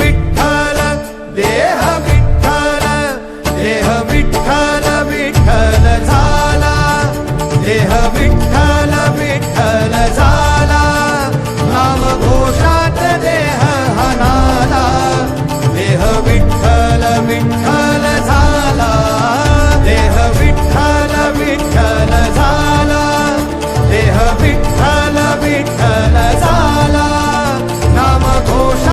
Vitthal Deha